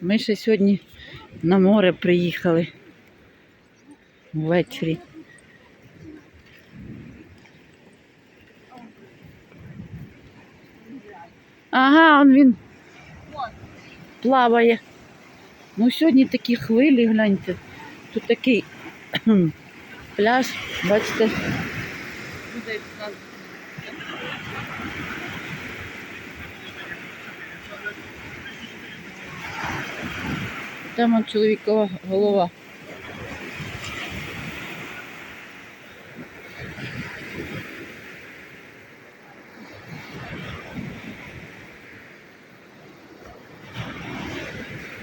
Ми ще сьогодні на море приїхали ввечері. Ага, он він плаває. Ну, сьогодні такі хвилі, гляньте. Тут такий пляж, бачите. Там чоловікова голова.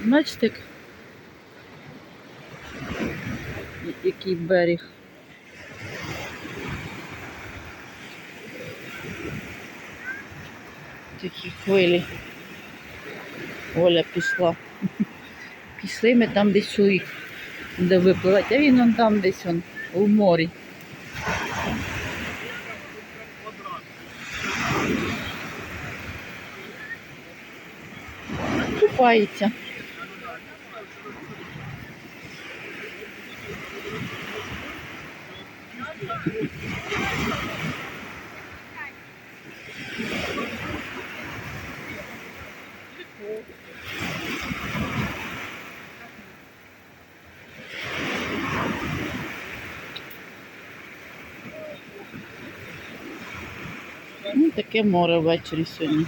Бачите, який берег. Такі хвилі. Оля пішла. Пішли ми там десь чоловік, де випливати, а він он там десь он, у морі. Купається. Ну, таке море ввечері сьогодні.